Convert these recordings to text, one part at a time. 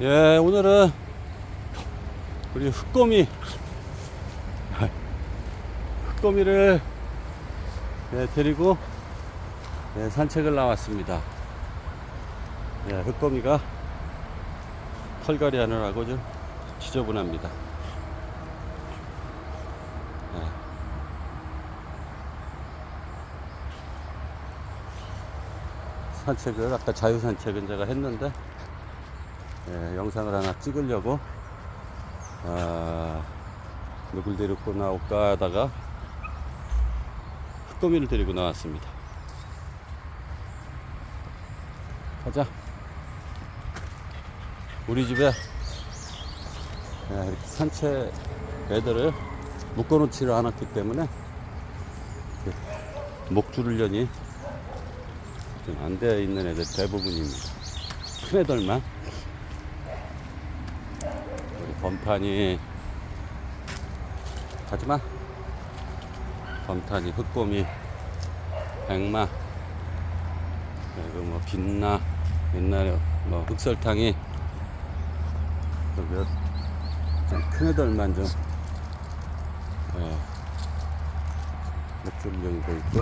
예, 오늘은 우리 흑거미 흑거미를 예, 데리고 예, 산책을 나왔습니다. 예, 흑거미가 털갈이 하느라고 좀 지저분합니다. 예. 산책을 아까 자유 산책은 제가 했는데 예, 영상을 하나 찍으려고 아, 누굴 데리고 나올까 하다가 흑거미를 데리고 나왔습니다. 가자. 우리 집에 예, 이렇게 산책 애들을 묶어놓지를 않았기 때문에 이렇게 목줄을 연이 안 되어 있는 애들 대부분입니다. 큰 애들만 검탄이 가지마. 검탄이 흑곰이 백마. 그리고 뭐 빛나 옛날에 뭐 흑설탕이 좀큰 애들만 좀 예, 맥주용이고 있고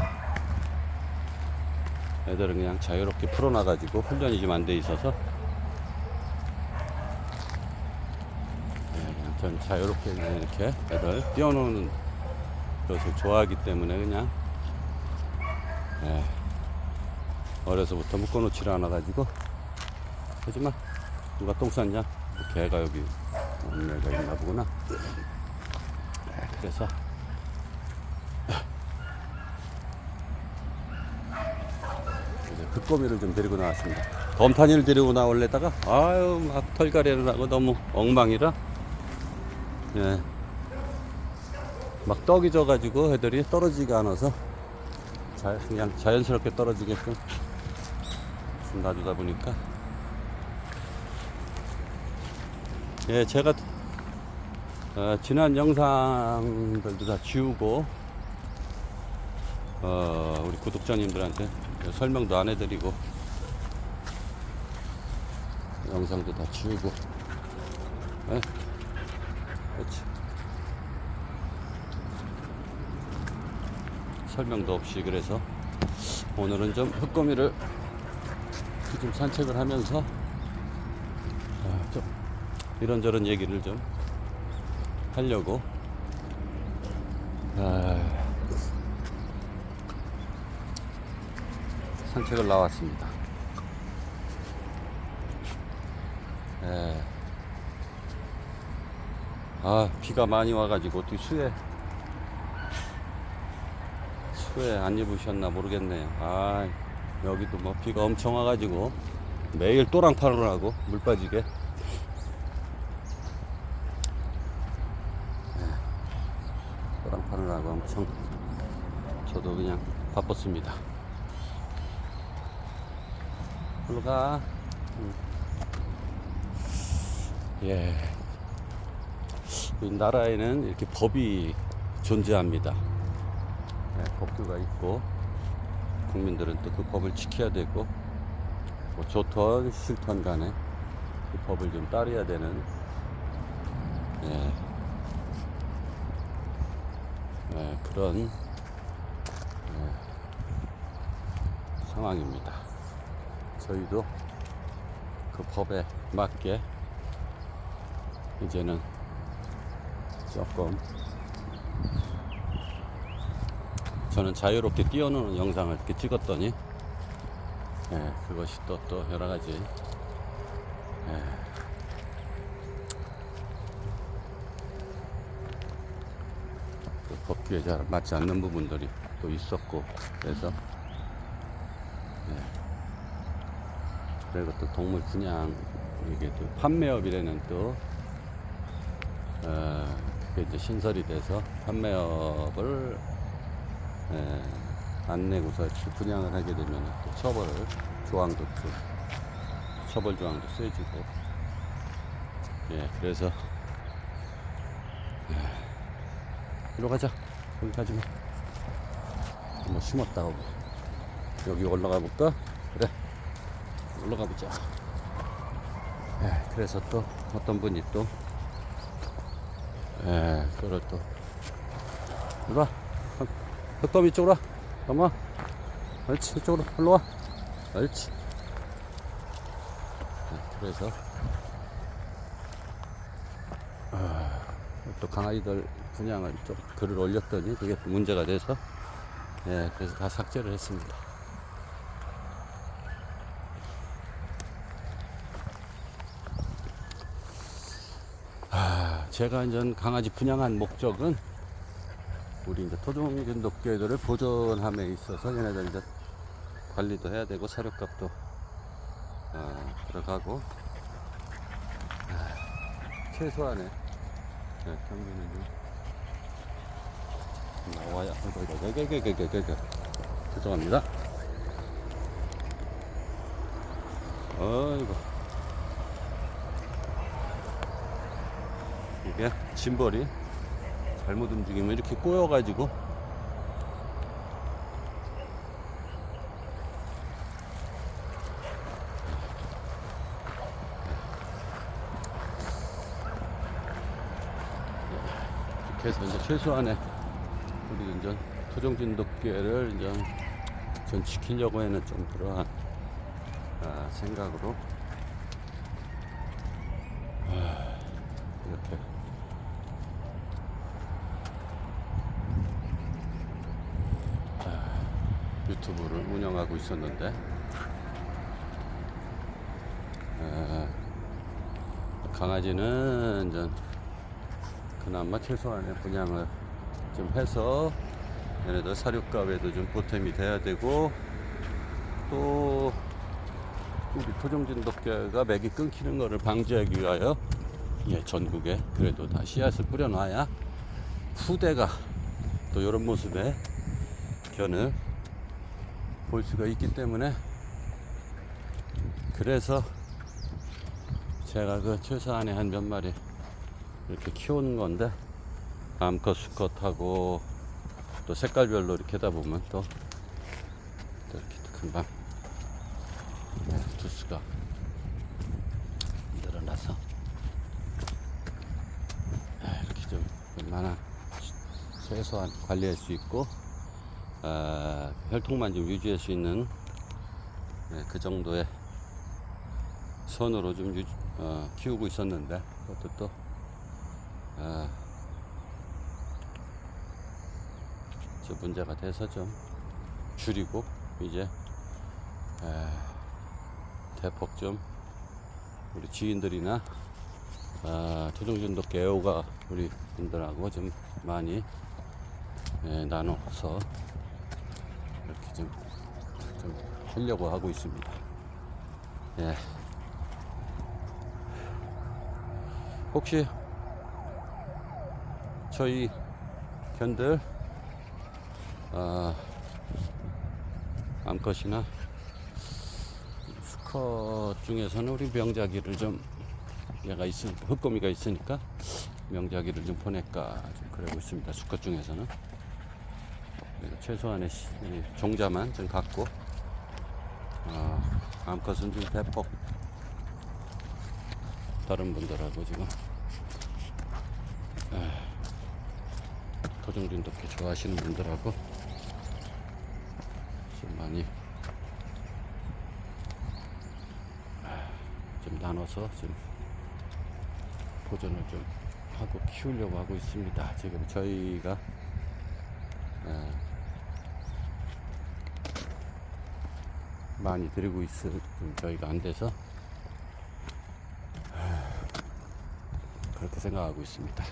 애들은 그냥 자유롭게 풀어놔가지고 훈련이 좀 안 돼 있어서 전 자유롭게 그냥 이렇게 애들 뛰어노는 것을 좋아하기 때문에 그냥. 예, 어려서부터 묶어놓지를 않아가지고. 하지만 누가 똥 쌌냐? 뭐 개가 여기 언니가 있나 보구나. 예, 그래서. 이제 흑고미를 좀 데리고 나왔습니다. 검탄이를 데리고 나올래다가 아유 막 털갈이를 하고 너무 엉망이라 예. 막 떡이 져가지고 애들이 떨어지가 않아서 자, 그냥 자연스럽게 떨어지게끔 좀 놔두다 보니까 예 제가 어, 지난 영상들도 다 지우고 어, 우리 구독자님들한테 설명도 안 해드리고 영상도 다 지우고 예? 그렇지 설명도 없이 그래서 오늘은 좀 흑거미를 좀 산책을 하면서 아, 좀 이런저런 얘기를 좀 하려고 아, 산책을 나왔습니다. 예. 아, 비가 많이 와가지고 어떻게 수에 수에 안 입으셨나 모르겠네요. 아, 여기도 뭐 비가 엄청 와가지고 매일 또랑파를 하고 물 빠지게. 예. 또랑파를 하고 엄청 저도 그냥 바빴습니다. 일로 가. 응. 예. 이 나라에는 이렇게 법이 존재합니다. 네, 법규가 있고 국민들은 또 그 법을 지켜야 되고 뭐 좋던 싫던 간에 그 법을 좀 따라야 되는 예, 예, 그런 예, 상황입니다. 저희도 그 법에 맞게 이제는 조금 저는 자유롭게 뛰어노는 영상을 이렇게 찍었더니 예, 그것이 또 또 여러 가지 예, 그 법규에 잘 맞지 않는 부분들이 또 있었고 그래서 예, 그리고 또 동물 분양 이게 또 판매업이라는 또 어, 그게 이제 신설이 돼서 판매업을 예, 안 내고서 이렇게 분양을 하게 되면 또 처벌을 조항도 또 처벌 조항도 세지고 예 그래서 예, 이리 가자 거기 가지 마. 뭐 심었다 고 여기 올라가 볼까? 그래 올라가 보자. 예, 그래서 또 어떤 분이 또, 에, 그걸 또, 이리 와. 이쪽으로 와. 넘어. 옳지. 이쪽으로. 일로 와. 옳지. 네, 그래서, 아, 또 강아지들 분양을 좀 글을 올렸더니 그게 또 문제가 돼서, 예, 그래서 다 삭제를 했습니다. 아, 제가 이제 강아지 분양한 목적은 우리 이제 토종균 독개들을 보존함에 있어서 얘네들 이제 관리도 해야 되고 사료값도 아, 들어가고. 아, 최소한의 네, 평균은 좀 나와야 이거 이거 이거 이거 이거 이거 이거 죄송합니다. 어이구. 이게 짐벌이 잘못 움직이면 이렇게 꼬여가지고. 이렇게 해서 이제 최소한의 우리 이제 토종진 독계를 이제 전 지키려고 하는 좀 그러한 아, 생각으로. 아, 이렇게 유튜브를 운영하고 있었는데. 에, 강아지는 이제 그나마 최소한의 분양을 좀 해서 얘네들 사료값에도 좀 보탬이 돼야 되고 또 우리 토종진 독개가 맥이 끊기는 것을 방지하기 위하여 예, 전국에 그래도 다 씨앗을 뿌려놔야 후대가 또 이런 모습의 견을 볼 수가 있기 때문에 그래서 제가 그 최소한의 한 몇 마리 이렇게 키우는 건데 암컷 수컷하고 또 색깔별로 이렇게 하다 보면 또, 또 이렇게 또 금방 네, 두수가 늘어나서 네, 이렇게 좀 웬만한 최소한 관리할 수 있고 아, 혈통만 좀 유지할 수 있는 네, 그 정도의 선으로 좀 유, 어, 키우고 있었는데 그것도 또 아, 저 문제가 돼서 좀 줄이고 이제 에, 대폭 좀 우리 지인들이나 아, 토종전도 개호가 우리 분들하고 좀 많이 예, 나눠서 이렇게 좀, 좀 하려고 하고 있습니다. 예. 혹시 저희 견들 아, 암컷이나 수컷 중에서는 우리 명자기를 좀 얘가 있으니까 흑거미가 있으니까 명자기를 좀 보낼까 좀 그러고 있습니다. 수컷 중에서는 최소한의 종자만 좀 갖고 어, 암컷은 좀 대폭 다른 분들하고 지금 에, 토종균 독해 좋아하시는 분들하고 좀 많이 에, 좀 나눠서 좀 보존을 좀 하고 키우려고 하고 있습니다. 지금 저희가 많이 드리고 있을 좀 저희가 안 돼서 에, 그렇게 생각하고 있습니다.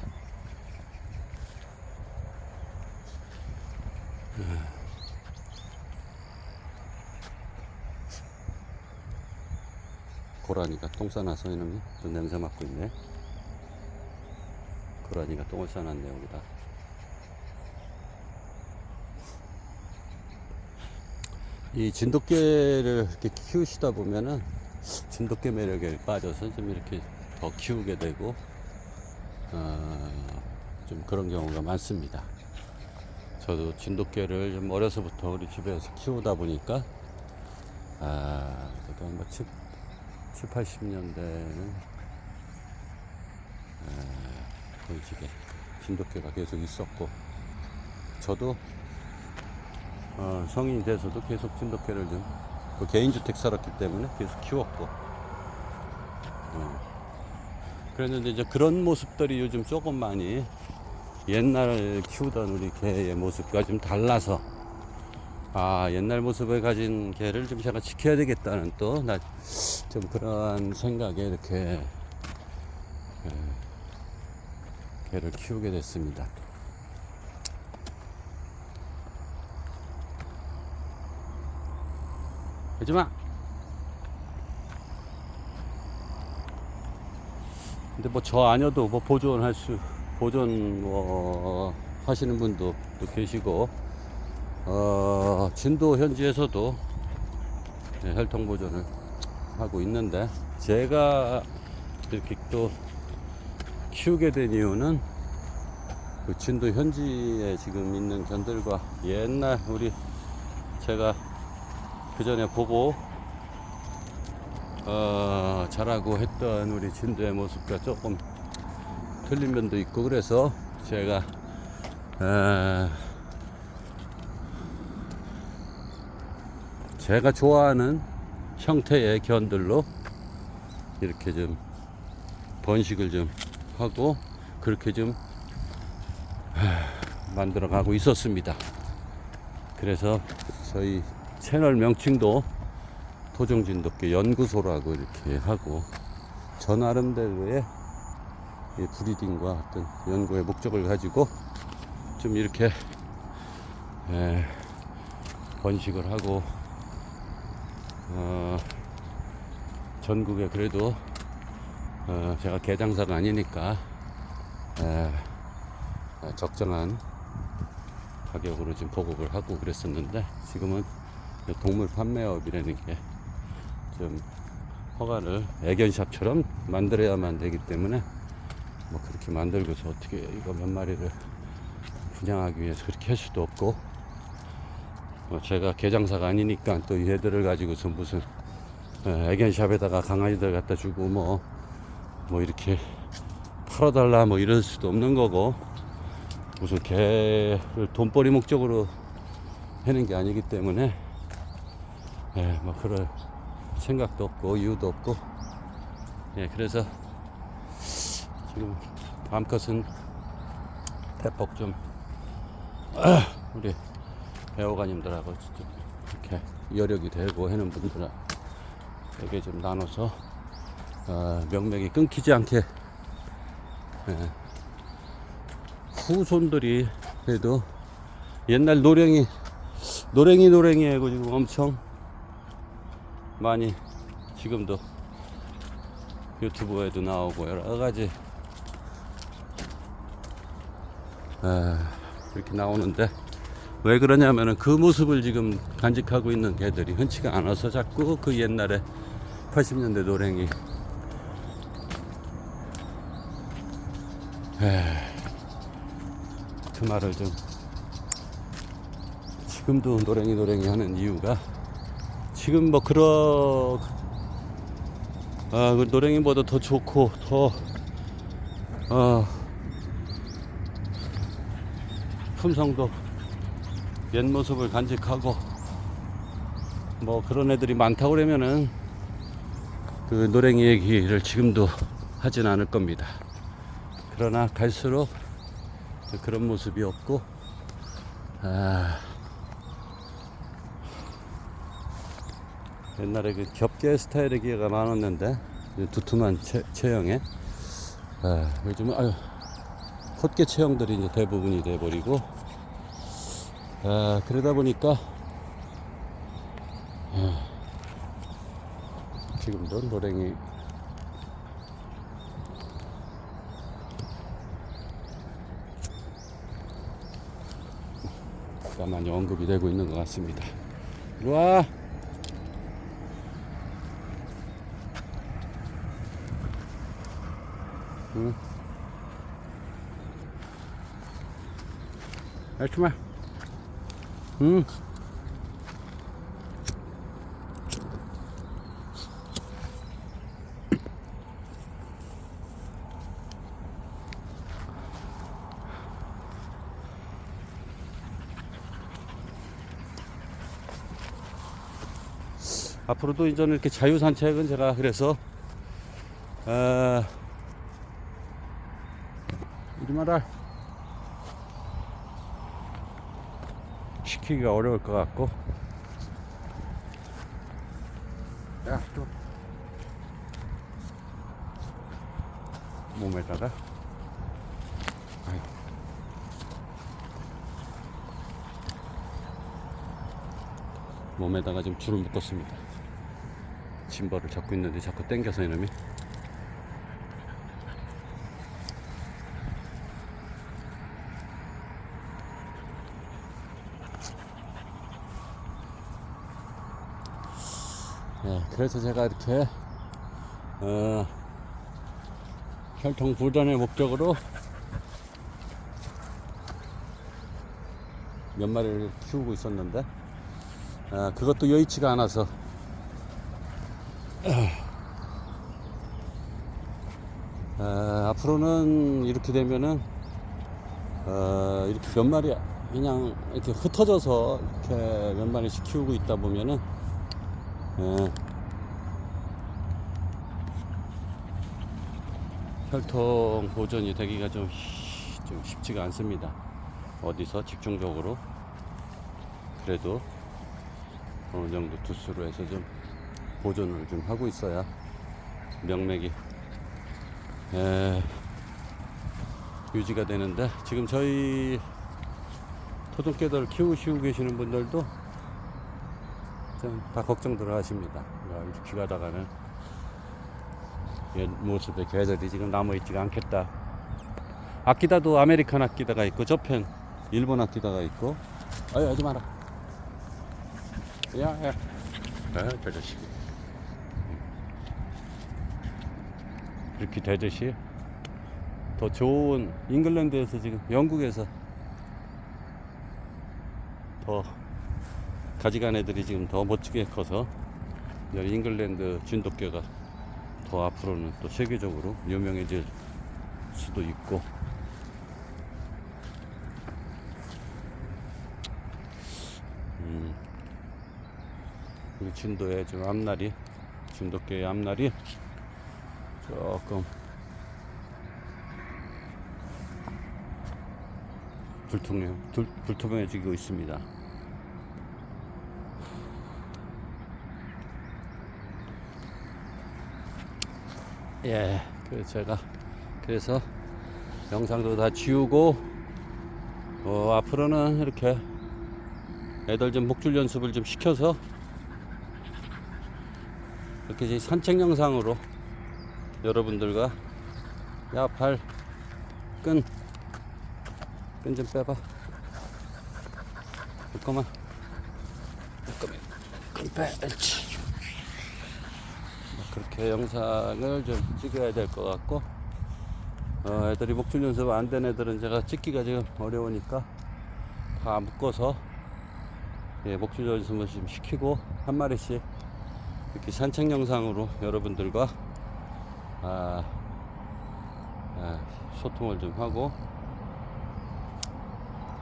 고라니가 똥 싸놔서 이놈이 또 냄새 맡고 있네. 고라니가 똥을 싸놨네 여기다. 이 진돗개를 이렇게 키우시다 보면은 진돗개 매력에 빠져서 좀 이렇게 더 키우게 되고 어, 좀 그런 경우가 많습니다. 저도 진돗개를 좀 어려서부터 우리 집에서 키우다 보니까 아, 저도 뭐 7, 7 80년대는 번식에 진돗개가 계속 있었고 저도 어, 성인이 돼서도 계속 진돗개를 좀 그 개인주택 살았기 때문에 계속 키웠고 어, 그랬는데 이제 그런 모습들이 요즘 조금 많이 옛날 키우던 우리 개의 모습과 좀 달라서 아 옛날 모습을 가진 개를 좀 제가 지켜야 되겠다는 또 나 좀 그런 생각에 이렇게 예, 개를 키우게 됐습니다. 하지마. 근데 뭐 저 아니어도 뭐 보존할 수 보존 뭐 하시는 분도 또 계시고 어 진도 현지에서도 예, 혈통 보존을 하고 있는데 제가 이렇게 또 키우게 된 이유는 그 진도 현지에 지금 있는 견들과 옛날 우리 제가 그 전에 보고 어, 자라고 했던 우리 진도의 모습과 조금 틀린 면도 있고 그래서 제가 에, 제가 좋아하는 형태의 견들로 이렇게 좀 번식을 좀 하고 그렇게 좀 만들어 가고 있었습니다. 그래서 저희 채널 명칭도 토종진돗개 연구소라고 이렇게 하고 저 나름대로의 이 브리딩과 어떤 연구의 목적을 가지고 좀 이렇게 에, 번식을 하고 어, 전국에 그래도 어, 제가 개장사가 아니니까 에, 에, 적정한 가격으로 지금 보급을 하고 그랬었는데 지금은 동물 판매업이라는 게 좀 허가를 애견샵처럼 만들어야만 되기 때문에 뭐 그렇게 만들고서 어떻게 이거 몇 마리를 분양하기 위해서 그렇게 할 수도 없고 뭐 제가 개장사가 아니니까 또 얘들을 가지고서 무슨 에, 애견샵에다가 강아지들 갖다 주고 뭐뭐 이렇게 팔아달라 뭐 이럴 수도 없는 거고 무슨 개를 돈벌이 목적으로 하는 게 아니기 때문에 예, 뭐 그럴 생각도 없고 이유도 없고. 예, 그래서 지금 암컷은 대폭 좀 아, 우리 배우가님들하고 좀 이렇게 여력이 되고 하는 분들에게 좀 나눠서 어, 명맥이 끊기지 않게 예, 후손들이 그래도 옛날 노랭이 노랭이 노랭이 지금 엄청 많이 지금도 유튜브에도 나오고 여러 가지 아, 그렇게 나오는데 왜 그러냐면은 그 모습을 지금 간직하고 있는 개들이 흔치가 않아서 자꾸 그 옛날에 80년대 노랭이. 그 말을 좀 지금도 노랭이 노랭이 하는 이유가 지금 뭐 그런 아, 그 노랭이보다 더 좋고 더 어, 품성도 옛 모습을 간직하고 뭐 그런 애들이 많다고 그러면은 그 노랭이 얘기를 지금도 하진 않을 겁니다. 그러나 갈수록 그런 모습이 없고 아, 옛날에 그 겹개 스타일의 기계가 많았는데 그 두툼한 체, 체형에 아, 요즘은 아유 헛개 체형들이 이제 대부분이 돼버리고 아, 그러다 보니까 아, 지금도 노랭이 가 많이 언급이 되고 있는 것 같습니다. 와. 응. 알츠마. 응. 앞으로도 이전 이렇게 자유 산책은 제가 그래서 어, 말할 시키기가 어려울 것 같고. 야 또. 몸에다가. 아이고. 몸에다가 지금 줄을 묶었습니다. 짐벌을 잡고 있는데 자꾸 당겨서 이놈이 예, 그래서 제가 이렇게 어, 혈통 보존의 목적으로 몇 마리를 키우고 있었는데 아, 그것도 여의치가 않아서. 아, 앞으로는 이렇게 되면은 어, 이렇게 몇 마리 그냥 이렇게 흩어져서 이렇게 몇 마리씩 키우고 있다 보면은 예, 혈통 보존이 되기가 좀, 쉬- 좀 쉽지가 않습니다. 어디서 집중적으로 그래도 어느 정도 두수로 해서 좀 보존을 좀 하고 있어야 명맥이 에, 유지가 되는데 지금 저희 토종개들 키우시고 계시는 분들도 좀 다 걱정들 하십니다. 야, 이렇게 가다가는 옛 모습의 개들이 지금 남아있지가 않겠다. 아끼다도 아메리칸 아끼다가 있고 저편 일본 아끼다가 있고 아유 하지 마라. 야야. 아저 자식. 이렇게 되듯이 더 좋은 잉글랜드에서 지금 영국에서 더 가지간 애들이 지금 더 멋지게 커서 여기 잉글랜드 진돗개가 더 앞으로는 또 세계적으로 유명해질 수도 있고 음, 우리 진도의 좀 앞날이 진돗개의 앞날이 조금 불투명, 불, 불투명해지고 있습니다. 예, 그 제가 그래서 영상도 다 지우고 어, 앞으로는 이렇게 애들 좀 목줄 연습을 좀 시켜서 이렇게 이제 산책 영상으로 여러분들과 야 발 끈 끈 좀 빼봐. 잠깐만 잠깐만 끈 빼 옳지 그렇게 영상을 좀 찍어야 될 것 같고 어, 애들이 목줄 연습 안 된 애들은 제가 찍기가 지금 어려우니까 다 묶어서 예, 목줄 연습을 좀 시키고 한 마리씩 이렇게 산책 영상으로 여러분들과 아, 아, 소통을 좀 하고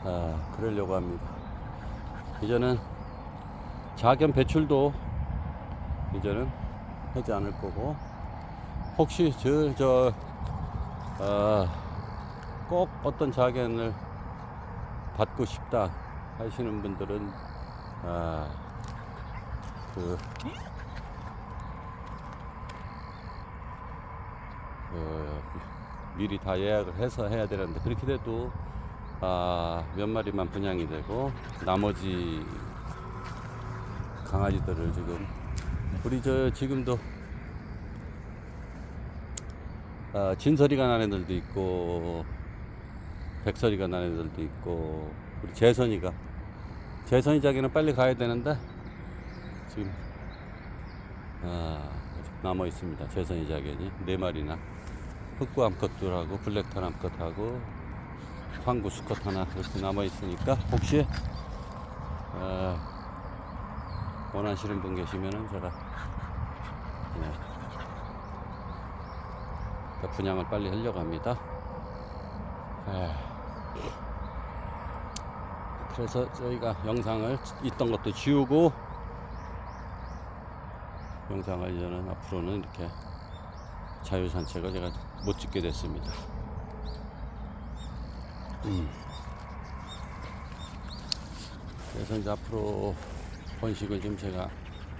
아, 그러려고 합니다. 이제는 자견 배출도 이제는 하지 않을 거고. 혹시 저, 저, 어, 꼭 어떤 자견을 받고 싶다 하시는 분들은 아, 그, 어, 미리 다 예약을 해서 해야 되는데 그렇게 돼도 아, 몇 마리만 분양이 되고 나머지 강아지들을 지금 우리 저 지금도 아, 진서리가 난 애들도 있고 백설이가 난 애들도 있고 우리 재선이가. 재선이 자기는 빨리 가야 되는데 지금 아, 남아 있습니다. 재선이 자견이 네 마리나. 흑구 암컷들하고 블랙탄 암컷하고 황구 수컷 하나 이렇게 남아 있으니까 혹시 어, 원하시는 분 계시면은 제가 네, 그 분양을 빨리 하려고 합니다. 에, 그래서 저희가 영상을 있던 것도 지우고 영상을 저는 앞으로는 이렇게 자유 산책을 제가 못 찍게 됐습니다. 음. 그래서 이제 앞으로 번식을 좀 제가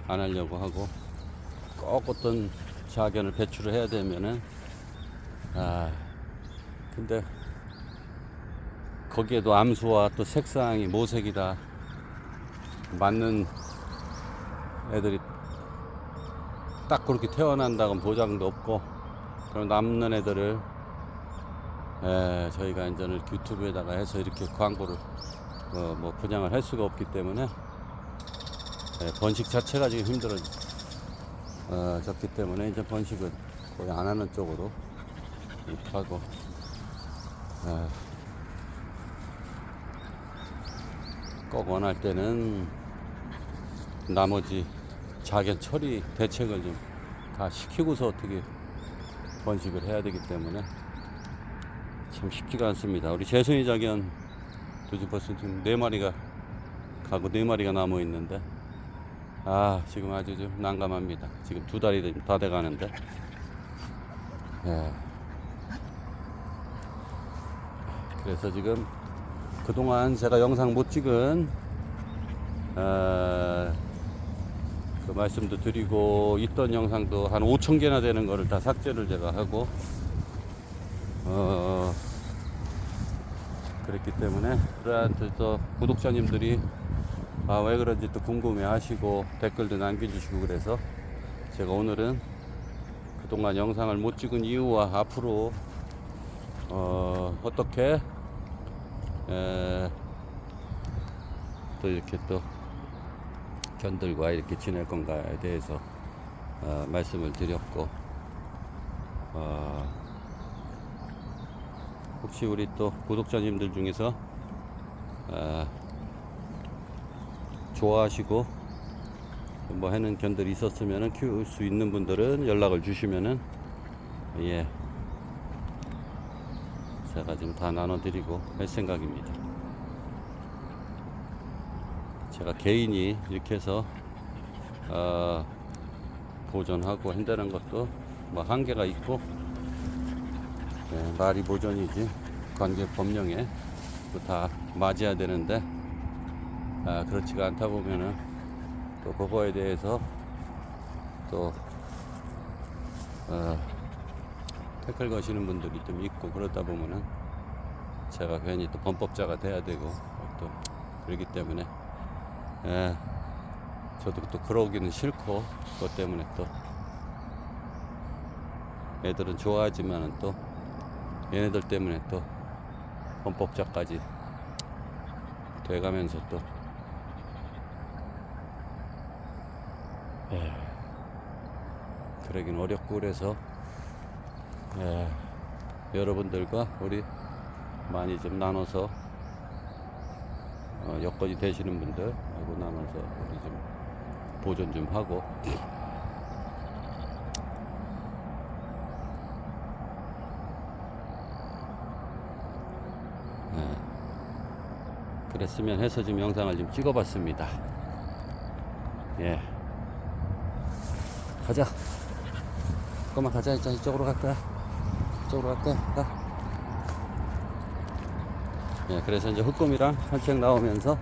안 하려고 하고 꼭 어떤 자견을 배출을 해야 되면은 아 근데 거기에도 암수와 또 색상이 모색이 다 맞는 애들이 딱 그렇게 태어난다고 보장도 없고 그럼 남는 애들을 에, 저희가 이제는 유튜브에다가 해서 이렇게 광고를 어, 뭐 분양을 할 수가 없기 때문에 에, 번식 자체가 지금 힘들어졌기 때문에 이제 번식은 거의 안 하는 쪽으로 하고 에, 꼭 원할 때는 나머지 자견 처리 대책을 좀 다 시키고서 어떻게 번식을 해야 되기 때문에 참 쉽지가 않습니다. 우리 재순이 도지 벌써 지금 네 마리가 가고 네 마리가 남아 있는데 아 지금 아주 좀 난감합니다. 지금 두 달이 다 돼 가는데 예. 그래서 지금 그동안 제가 영상 못 찍은 어, 그 말씀도 드리고 있던 영상도 한 5천 개나 되는 거를 다 삭제를 제가 하고 어, 그랬기 때문에 그러한 또 구독자님들이 아 왜 그런지 또 궁금해 하시고 댓글도 남겨주시고 그래서 제가 오늘은 그동안 영상을 못 찍은 이유와 앞으로 어, 어떻게 에, 또 이렇게 또 견들과 이렇게 지낼 건가에 대해서 어, 말씀을 드렸고 어, 혹시 우리 또 구독자님들 중에서 어, 좋아하시고 뭐 하는 견들이 있었으면은 키울 수 있는 분들은 연락을 주시면은 예 제가 지금 다 나눠드리고 할 생각입니다. 제가 개인이 이렇게 해서 어, 보존하고 한다는 것도 뭐 한계가 있고 예, 말이 보존이지 관계 법령에 또다 맞아야 되는데 아, 그렇지가 않다 보면은 또 그거에 대해서 또 어, 태클 거시는 분들이 좀 있고 그러다 보면은 제가 괜히 또 범법자가 돼야 되고 또 그러기 때문에 예, 저도 또 그러기는 싫고 그것 때문에 또 애들은 좋아하지만은 또 얘네들 때문에 또 범법자까지 돼가면서 또 예, 그러긴 어렵고 그래서 예, 여러분들과 우리 많이 좀 나눠서 어, 여건이 되시는 분들 하고 나눠서 우리 좀 보존 좀 하고. 예, 그랬으면 해서 지금 영상을 좀 찍어봤습니다. 예, 가자. 잠깐만 가자. 이제 이쪽으로 갈 거야. 이쪽으로 갈 거야. 가. 예, 그래서 이제 흑곰이랑 산책 나오면서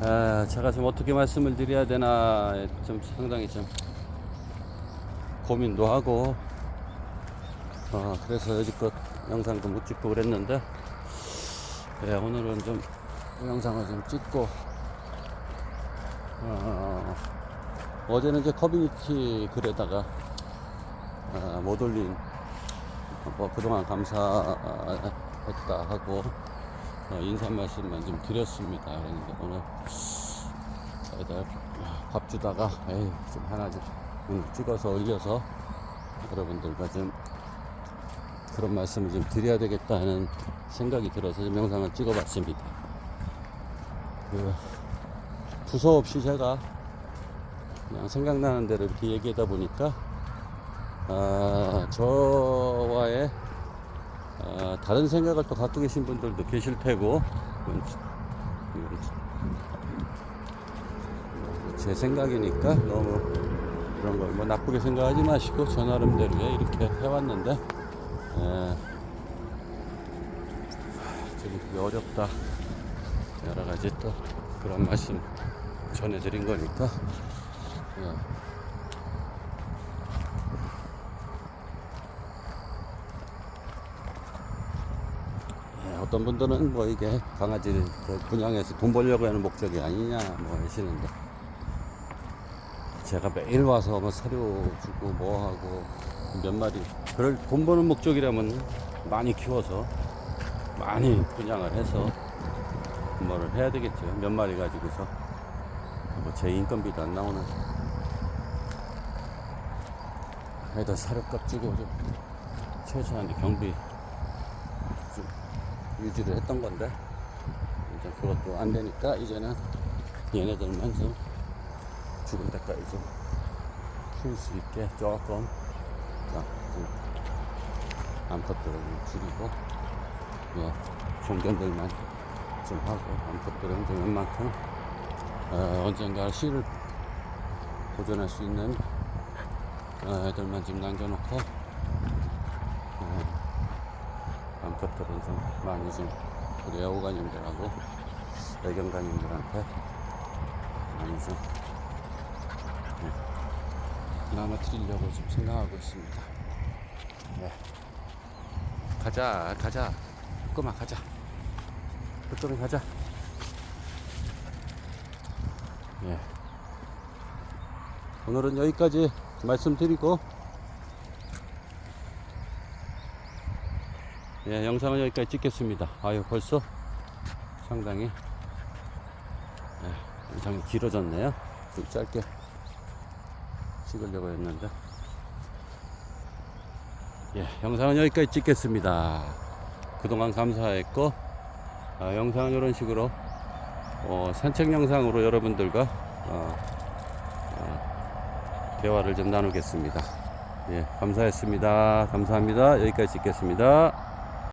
아, 제가 좀 어떻게 말씀을 드려야 되나 좀 상당히 좀 고민도 하고 어, 그래서 여지껏 영상도 못 찍고 그랬는데 예, 오늘은 좀 영상을 좀 찍고 어, 어제는 이제 커뮤니티 글에다가 아, 못 올린 뭐 그동안 감사했다 하고 어, 인사 말씀만 좀 드렸습니다. 그런데 오늘 애들 밥 주다가 좀 하나 좀 음, 찍어서 올려서 여러분들과 좀 그런 말씀을 좀 드려야 되겠다 하는 생각이 들어서 좀 영상을 찍어봤습니다. 그 부서 없이 제가 그냥 생각나는 대로 이렇게 얘기하다 보니까 아, 저와의 아, 다른 생각을 또 갖고 계신 분들도 계실 테고 제 생각이니까 너무 그런 걸 뭐 나쁘게 생각하지 마시고 저 나름대로 이렇게 해왔는데 예. 지금 그게 어렵다 여러 가지 또 그런 말씀 전해드린 거니까 예. 예, 어떤 분들은 뭐 이게 강아지를 그 분양해서 돈 벌려고 하는 목적이 아니냐 뭐 하시는데 제가 매일 와서 뭐 사료 주고 뭐 하고 몇 마리 그럴 돈 버는 목적이라면 많이 키워서 많이 분양을 해서 뭐를 해야 되겠죠. 몇 마리 가지고서. 뭐 제 인건비도 안 나오는 애들 사료값 주고 좀 최소한 경비 좀 유지를 했던 건데 이제 그것도 안 되니까 이제는 얘네들만 좀 죽은 데까지 좀 키울 수 있게 조금 암컷들을 좀 줄이고 예, 종견들만 좀 하고 암컷들은 좀 웬만큼 어, 언젠가 씨를 보존할 수 있는 어, 애들만 좀 남겨놓고 어, 암컷들은 좀 많이 좀 우리 애호가님들하고 애견가님들한테 많이 좀 나눠드리려고 좀 생각하고 있습니다. 네. 가자, 가자. 꼬마 가자. 그쪽에 가자. 예. 오늘은 여기까지 말씀드리고, 예, 영상은 여기까지 찍겠습니다. 아유, 벌써 상당히, 예, 영상이 길어졌네요. 좀 짧게 찍으려고 했는데 예, 영상은 여기까지 찍겠습니다. 그동안 감사했고 아, 영상은 이런 식으로 어, 산책 영상으로 여러분들과 어, 어, 대화를 좀 나누겠습니다. 예, 감사했습니다. 감사합니다. 여기까지 찍겠습니다.